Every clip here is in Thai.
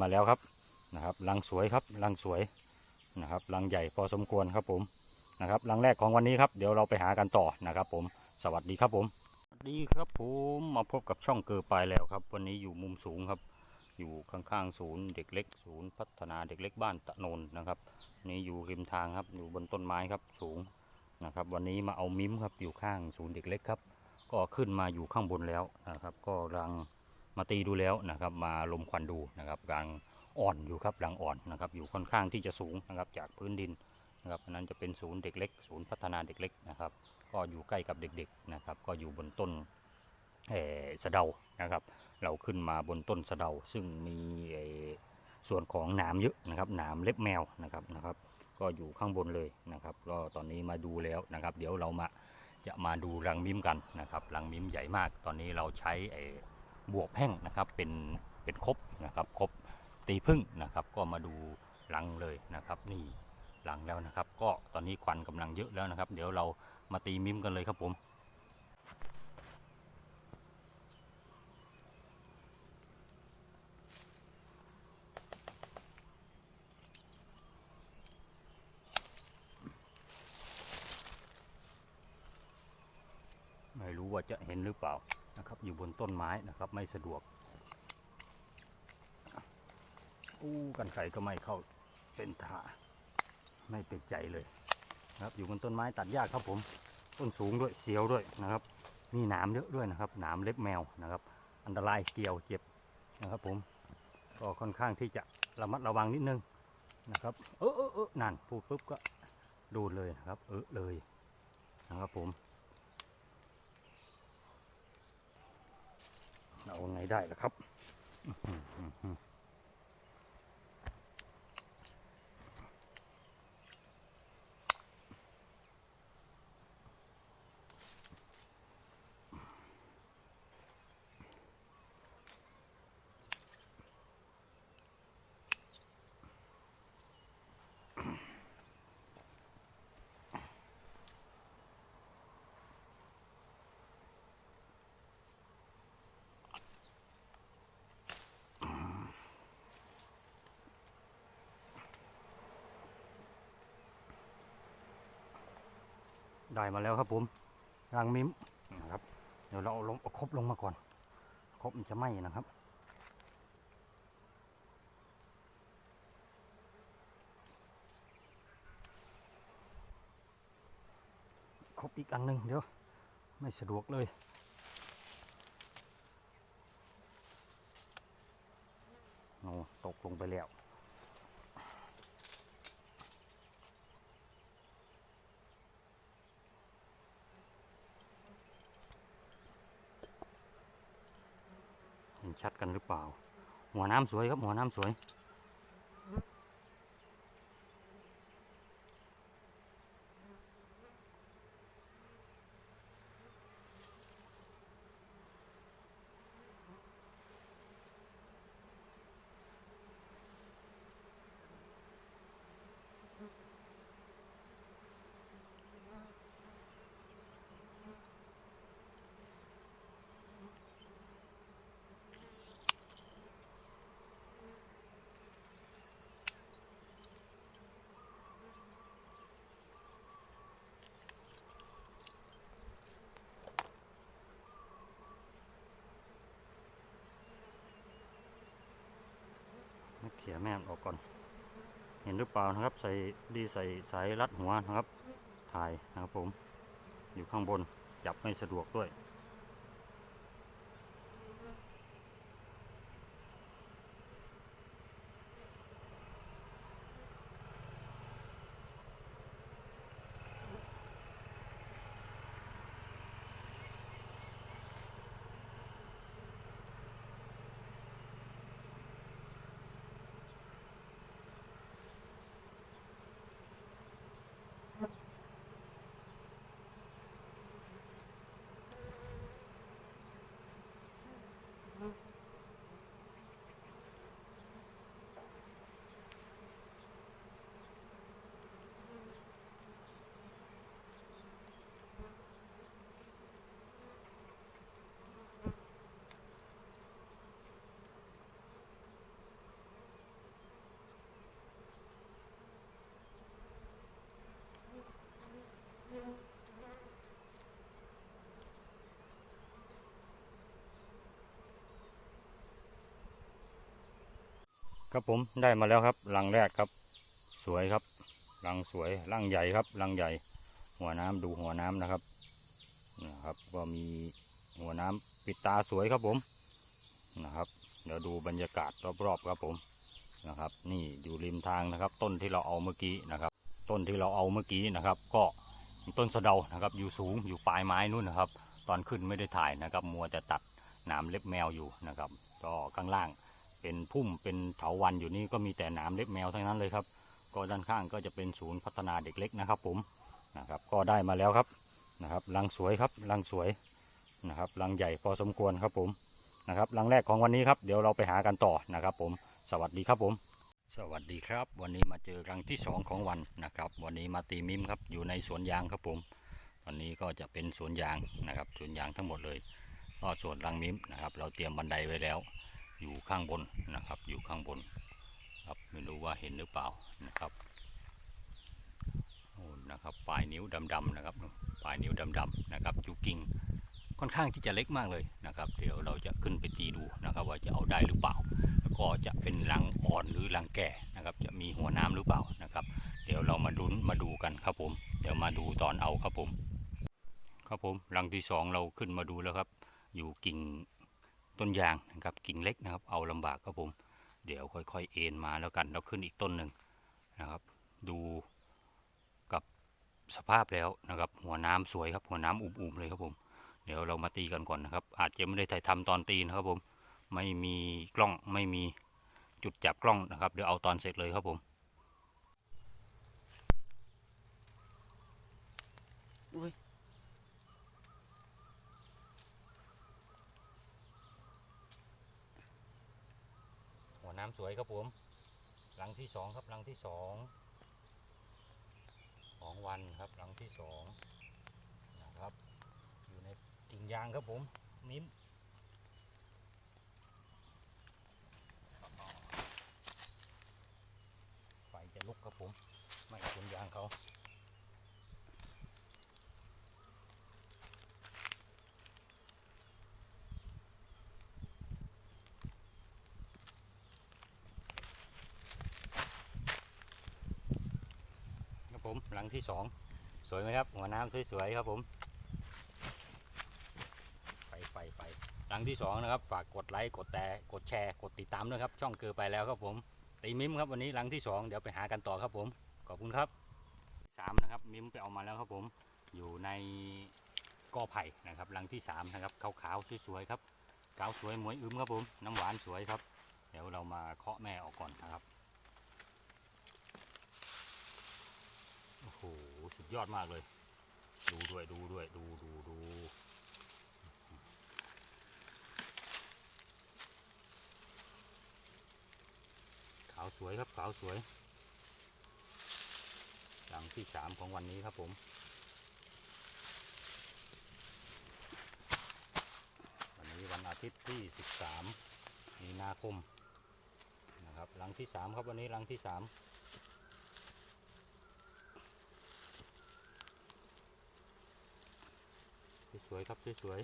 มาแล้วครับนะครับรังสวยครับรังสวยนะครับรังใหญ่พอสมควรครับผมนะครับรังแรกของวันนี้ครับเดี๋ยวเราไปหากันต่อนะครับผมสวัสดีครับผมสวัสดีครับผมมาพบกับช่องเกอร์ปลายแล้วครับ วันนี้อยู่มุมสูงครับ อยู่ข้างๆศูนย์เด็กเล็ก ศูนย์พัฒนาเด็กเล็กบ้านตะโนนนะครับนี่อยู่ริมทางครับอยู่บนต้นไม้ครับสูงนะครับวันนี้มาเอามิมครับอยู่ข้างศูนย์เด็กเล็กครับ ก็ขึ้นมาอยู่ข้างบนแล้วนะครับ ก็รัง มาตีดูแล้วนะครับ มาลมควันดูนะครับรังอ่อนอยู่ครับรังอ่อนนะครับ อยู่ค่อนข้างที่จะสูงนะครับจากพื้นดินนะครับอันนั้นจะเป็นศูนย์เด็กเล็ก ศูนย์พัฒนาเด็กเล็กนะครับ ก็อยู่ใกล้กับเด็กๆนะครับ ก็อยู่บนต้นเสะเดานะครับ เราขึ้นมาบนต้นสะเดา ซึ่งมีส่วนของหนามเยอะนะครับหนามเล็บแมวนะครับนะครับ ก็อยู่ข้างบนเลยนะครับ ก็ตอนนี้มาดูแล้วนะครับ เดี๋ยวเรามาจะมาดูรังมิมกันนะครับรังมิมใหญ่มาก ตอนนี้เราใช้ บวกแพ่งนะครับเป็นเป็นครบนะครับครบตีพึ่งนะครับ ก็มาดูรังเลยนะครับนี่รังแล้วนะครับ ก็ตอนนี้ควันกำลังเยอะแล้วนะครับ เดี๋ยวเรามาตีมิมกันเลยครับผมไม่รู้ว่าจะเห็นหรือเปล่า นะครับ อยู่บนต้นไม้นะครับ ไม่สะดวกอู้กันไก่ก็ไม่เข้าเป็นท่าไม่เป็นใจเลยนะครับ อยู่บนต้นไม้ตัดยากครับผม ต้นสูงด้วยเสียวด้วยนะครับ มีหนามเยอะด้วยนะครับหนามเล็บแมวนะครับ อันตรายเกี่ยวเจ็บนะครับ ผมก็ค่อนข้างที่จะระมัดระวังนิดนึงนะครับ เออเออเออนั่นพูดปุ๊บก็ดูดเลยนะครับ เออเลยนะครับผม เอาไงได้ล่ะครับ ได้มาแล้วครับผมรังมิมนะครับ เดี๋ยวเราเอาลงครบลงมาก่อน ครบมันจะไหม้นะครับครบอีกอันหนึ่งเดี๋ยว ไม่สะดวกเลยโอ้ตกลงไปแล้ว ชัดกันหรือเปล่า หัวน้ำสวยครับหัวน้ำสวย ขี่ยแม่มออกก่อน เห็นหรือเปล่านะครับ ใส่ดีใส่สายรัดหัวนะครับ ถ่ายนะครับผม อยู่ข้างบน จับไม่สะดวกด้วย ครับผมได้มาแล้วครับรังแรกครับ สวยครับรังสวยรังใหญ่ครับรังใหญ่ หัวน้ำดูหัวน้ำนะครับนะครับก็มีหัวน้ำปิดตาสวยครับผมนะครับเดี๋ยวดูบรรยากาศรอบๆครับผมนะครับ นี่อยู่ริมทางนะครับ ต้นที่เราเอาเมื่อกี้นะครับ ต้นที่เราเอาเมื่อกี้นะครับ ก็ต้นสะเดานะครับ อยู่สูงอยู่ปลายไม้นู่นนะครับ ตอนขึ้นไม่ได้ถ่ายนะครับ มัวแต่ตัดหนามเล็บแมวอยู่นะครับ ก็ข้างล่าง เป็นพุ่มเป็นเถาวันอยู่นี่ก็มีแต่หนามเล็บแมวทั้งนั้นเลยครับ ก็ด้านข้างก็จะเป็นศูนย์พัฒนาเด็กเล็กนะครับ ผมนะครับ ก็ได้มาแล้วครับนะครับรังสวยครับรังสวยนะครับรังใหญ่พอสมควรครับผมนะครับรังแรกของวันนี้ครับเดี๋ยวเราไปหากันต่อนะครับ ผมสวัสดีครับผม สวัสดีครับ วันนี้มาเจอรังที่สองของวันนะครับ วันนี้มาตีมิมครับอยู่ในสวนยางครับผมวันนี้ก็จะเป็นสวนยางนะครับสวนยางทั้งหมดเลยก็ส่วนรังมิมนะครับ เราเตรียมบันไดไว้แล้ว อยู่ข้างบนนะครับ อยู่ข้างบนครับไม่รู้ว่าเห็นหรือเปล่านะครับโอ้นะครับปลายนิ้วดำๆนะครับปลายนิ้วดำๆนะครับจูกิ่งค่อนข้างที่จะเล็กมากเลยนะครับ เดี๋ยวเราจะขึ้นไปตีดูนะครับ ว่าจะเอาได้หรือเปล่า แล้วก็จะเป็นรังอ่อนหรือรังแก่นะครับ จะมีหัวน้ำหรือเปล่านะครับ เดี๋ยวเรามาดุนมาดูกันครับผม เดี๋ยวมาดูตอนเอาครับผม ครับผมรังที่สองเราขึ้นมาดูแล้วครับ อยู่กิ่ง ต้นยางนะครับกิ่งเล็กนะครับ เอาลำบากครับผม เดี๋ยวค่อยๆเอ็นมาแล้วกันแล้วขึ้นอีกต้นหนึ่งนะครับ ดูกับสภาพแล้วนะครับ หัวน้ำสวยครับ หัวน้ำอุ่มๆเลยครับผม เดี๋ยวเรามาตีกันก่อนนะครับ อาจจะไม่ได้ถ่ายทำตอนตีนะครับผม ไม่มีกล้องไม่มีจุดจับกล้องนะครับเดี๋ยวเอาตอนเสร็จเลยครับผมหัว น้ำสวยครับผมหลังที่สองครับหลังที่สองของวันครับหลังที่สองนะครับ อยู่ในกิ่งยางครับผมมิ้มไฟจะลุกครับผม ไม่ชนยางเขาครับผมหลั งที่สองสวยไหมครับ หัวน้ำสวยๆครับผมไปไปไปหลังที่สองนะครับ ฝากกดไลค์กดแต่กดแชร์กดติดตามด้วยครับ ช่องเกือไปแล้วครับผมตีมิมครับวันนี้หลังที่สองเดี๋ยวไปหากันต่อครับผมขอบคุณครับสามนะครับมิมไปเอามาแล้วครับผมอยู่ในกอไผ่นะครับหลังที่สามนะครับขาวๆสวยๆครับขาวสวยหมวยอึมครับผม น้ำหวานสวยครับ เดี๋ยวเรามาเคาะแม่ออกก่อนนะครับ ยอดมากเลย ดูด้วยดูด้วยดูดูดูขาวสวยครับขาวสวยหลังที่สามของวันนี้ครับผมวันนี้วันอาทิตย์ที่สิบสามมีนาคมนะครับหลังที่สามครับวันนี้หลังที่สาม สวยครับสวย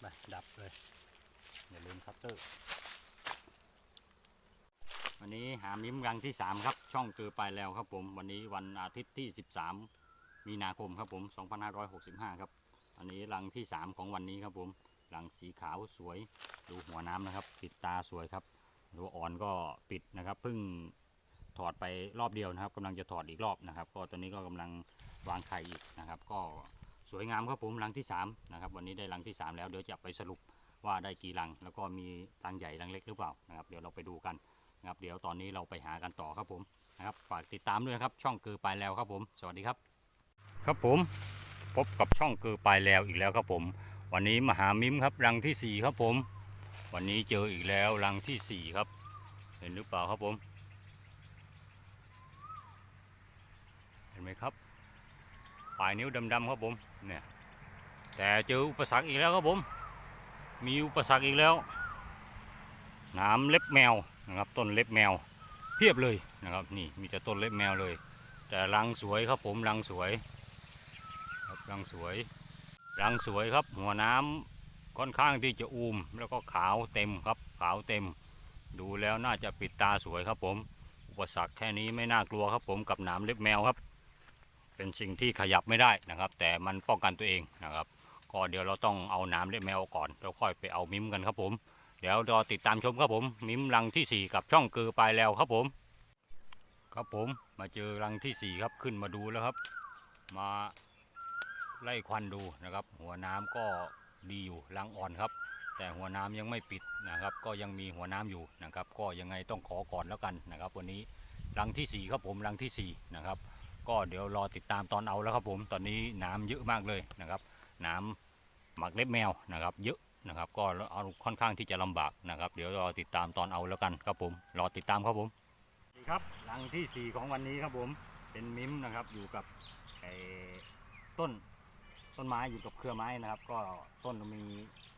ไปดับเลย อย่าลืมคัตเตอร์วันนี้หามิมรังที่ 3 ครับ ช่องเกือไปแล้วครับผม วันนี้วันอาทิตย์ที่ 13 มีนาคมครับผม 2565 ครับ อันนี้รังที่ 3 ของวันนี้ครับผมรังสีขาวสวย ดูหัวน้ำนะครับ ปิดตาสวยครับดูอ่อนก็ปิดนะครับเพิ่งถอดไปรอบเดียวนะครับกำลังจะถอดอีกรอบนะครับ ก็ตอนนี้ก็กำลังวางไข่อีกนะครับ ก็สวยงามครับผมรังที่3นะครับวันนี้ได้รังที่ 3 แล้วเดี๋ยวจะไปสรุปว่าได้กี่รัง แล้วก็มีรังใหญ่รังเล็กหรือเปล่านะครับเดี๋ยวเราไปดูกันนะครับเดี๋ยวตอนนี้เราไปหากันต่อครับผมนะครับฝากติดตามด้วยครับช่องเกือไปแล้วครับผม สวัสดีครับ ครับผมพบกับช่องเกือปลายแล้วอีกแล้วครับผม วันนี้มาหามิมครับรังที่ 4 ครับผม วันนี้เจออีกแล้วรังทีสี่ 4 ครับ เห็นหรือเปล่าครับผม เห็นไหมครับปลายนิ้วดำๆครับผมเนี่ยแต่เจออุปสรรคอีกแล้วครับผม มีอุปสรรคอีกแล้วน้ำเล็บแมวนะครับต้นเล็บแมว เพียบเลยนะครับนี่มีแต่ต้นเล็บแมวเลย แต่รังสวยครับผมรังสวย ครับรังสวย รังสวยครับ หัวน้ำค่อนข้างที่จะอูม แล้วก็ขาวเต็มครับ ขาวเต็ม ดูแล้วน่าจะปิดตาสวยครับผม อุปสรรคแค่นี้ไม่น่ากลัวครับผมกับหนามเล็บแมวครับ เป็นสิ่งที่ขยับไม่ได้นะครับ แต่มันป้องกันตัวเองนะครับก็เดี๋ยวเราต้องเอาหนามเล็บแมวก่อนแล้วค่อยไปเอามิมกันครับผม เดี๋ยวรอติดตามชมครับผม มิมรังที่สี่กับช่องกือปลายแล้วครับผม ครับผมมาเจอรังที่สี่ครับขึ้นมาดูแล้วครับ มา ไล่ควันดูนะครับ หัวน้ำก็ดีอยู่รังอ่อนครับ แต่หัวน้ำยังไม่ปิดนะครับ ก็ยังมีหัวน้ำอยู่นะครับ ก็ยังไงต้องขอก่อนแล้วกันนะครับ วันนี้รังที่สี่ครับผมรังที่สี่นะครับ ก็เดี๋ยวรอติดตามตอนเอาแล้วครับผมตอนนี้น้ำเยอะมากเลยนะครับ น้ำหมักเล็บแมวนะครับ เยอะนะครับ ก็เอาค่อนข้างที่จะลำบากนะครับ เดี๋ยวรอติดตามตอนเอาแล้วกันครับผม รอติดตามครับผมสวัสดีครับรังที่สี่ของวันนี้ครับผมเป็นมิมนะครับอยู่กับไอ้ต้น ต้นไม้อยู่กับเครือไม้นะครับ ก็ต้นมี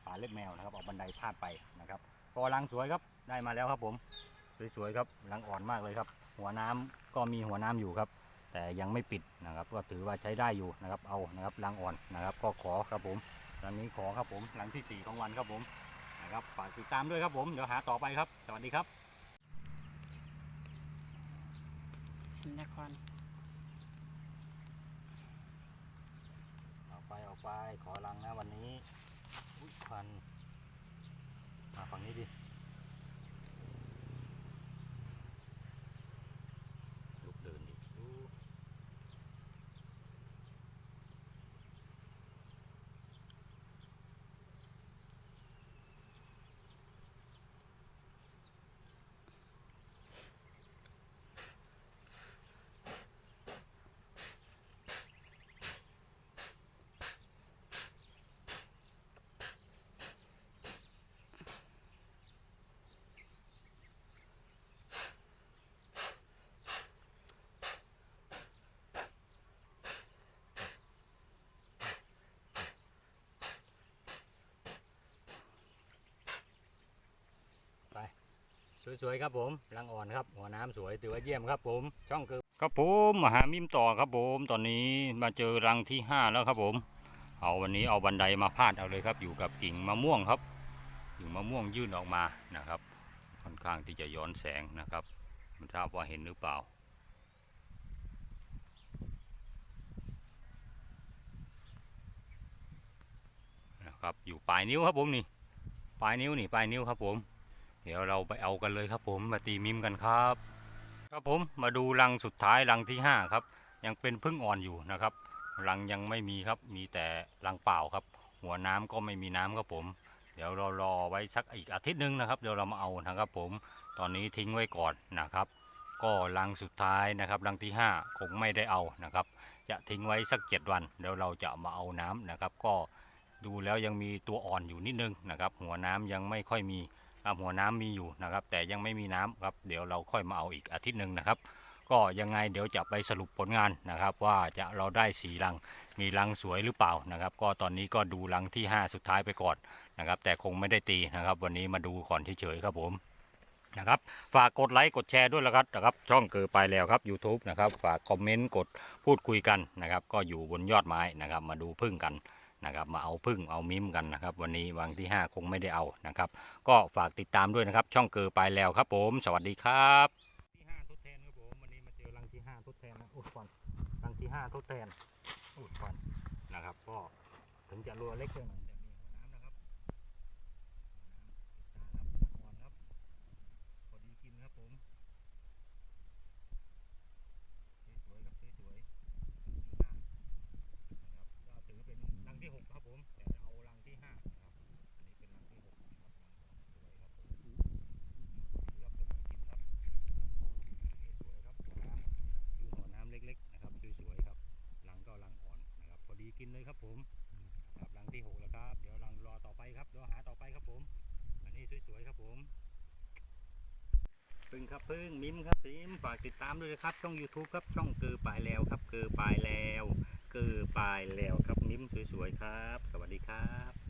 ฝาเล็บแมวนะครับเอาบันไดพาดไปนะครับก็รังสวยครับได้มาแล้วครับผมสวยๆครับรังอ่อนมากเลยครับ หัวน้ำก็มีหัวน้ำอยู่ครับ แต่ยังไม่ปิดนะครับ ก็ถือว่าใช้ได้อยู่นะครับ เอานะครับรังอ่อนนะครับ ก็ขอครับผมตอนนี้ขอครับผมรังที่สี่ของวันครับผมนะครับฝากติดตามด้วยครับผมเดี๋ยวหาต่อไปครับ สวัสดีครับนคร ออกไปออกไปขอรังนะวันนี้ควันมาฝั่งนี้ดิลุกเดินดิอู้ สวยๆครับผมรังอ่อนครับหัวน้ำสวยถือว่าเยี่ยมครับผม ช่องคือครับผมมาหามิมต่อครับผม ตอนนี้มาเจอรังที่ห้าแล้วครับผม เอาวันนี้เอาบันไดมาพาดเอาเลยครับ อยู่กับกิ่งมะม่วงครับกิ่มะม่วงยื่นออกมานะครับ ค่อนข้างที่จะย้อนแสงนะครับไมันทราบว่าเห็นหรือเปล่านะครับอยู่ปลายนิ้วครับผมนี่ปลายนิ้วนี่ปลายนิ้วครับผม เดี๋ยวเราไปเอากันเลยครับผมมาตีมิมกันครับ ครับผมมาดูรังสุดท้ายรังที่ห้าครับ ยังเป็นพึ่งอ่อนอยู่นะครับ รังยังไม่มีครับมีแต่รังเปล่าครับ หัวน้ำก็ไม่มีน้ำครับผม เดี๋ยวเรารอไว้สักอีกอาทิตย์นึงนะครับเดี๋ยวเรามาเอานะครับผมตอนนี้ทิ้งไว้ก่อนนะครับ ก็รังสุดท้ายนะครับรังที่ห้าคงไม่ได้เอานะครับ จะทิ้งไว้สักเจ็ดวันเดี๋ยวเราจะมาเอาน้ำนะครับ ก็ดูแล้วยังมีตัวอ่อนอยู่นิดนึงนะครับ หัวน้ำยังไม่ค่อยมี ครับหัวน้ำมีอยู่นะครับ แต่ยังไม่มีน้ำครับเดี๋ยวเราค่อยมาเอาอีกอาทิตย์หนึ่งนะครับ ก็ยังไงเดี๋ยวจะไปสรุปผลงานนะครับ ว่าจะเราได้สีรังมีรังสวยหรือเปล่านะครับ ก็ตอนนี้ก็ดูรังที่ 5 สุดท้ายไปก่อนนะครับ แต่คงไม่ได้ตีนะครับ วันนี้มาดูก่อนเฉยๆครับผมนะครับฝากกดไลค์กดแชร์ด้วยล้วครับนะครับ ช่องเกิดไปแล้วครับ YouTube นะครับ ฝากคอมเมนต์กดพูดคุยกันนะครับ ก็อยู่บนยอดไม้นะครับ มาดูพึ่งกัน นะครับมาเอาพึ่งเอามิมกันนะครับ วันนี้วันที่ 5 คงไม่ได้เอานะครับ ก็ฝากติดตามด้วยนะครับ ช่องเกิดไปแล้วครับผม สวัสดีครับที่ห้าทดแทนครับผมวันนี้มาเจอรังที่ห้าทดแทนนะอุดฟันรังที่ห้าทดแทนอุดฟันนะครับ ก็ถึงจะรัวเล็กไปหน่อยแต่มีหัวน้ำนะครับหัวน้ำตาครับน้ำอ่อนครับพอดีกินครับผมสวยๆครับสวยๆรังที่ห้านะครับก็ถือเป็นรังที่หกครับผม แต่จะเอารังที่ห้านะครับ อันนี้เป็นรังที่หกนะครับรังสวยครับผมดีครับพอดีกินครับสวยครับหัวน้ำคือหัวน้ำเล็กๆนะครับสวยๆครับรังก็รังอ่อนนะครับ พอดีกินเลยครับผมครับรังที่หกแล้วครับ เดี๋ยวรังรอต่อไปครับเดี๋ยวหาต่อไปครับผม อันนี้สวยๆครับ ผมพึ่งครับพึ่งมิมครับมิมฝากติดตามด้วยนะครับ ช่อง YouTube ครับช่องเกือปลายแล้วครับเกือปลายแล้วเกือปลายแล้วครับมิมสวยๆครับ สวัสดีครับ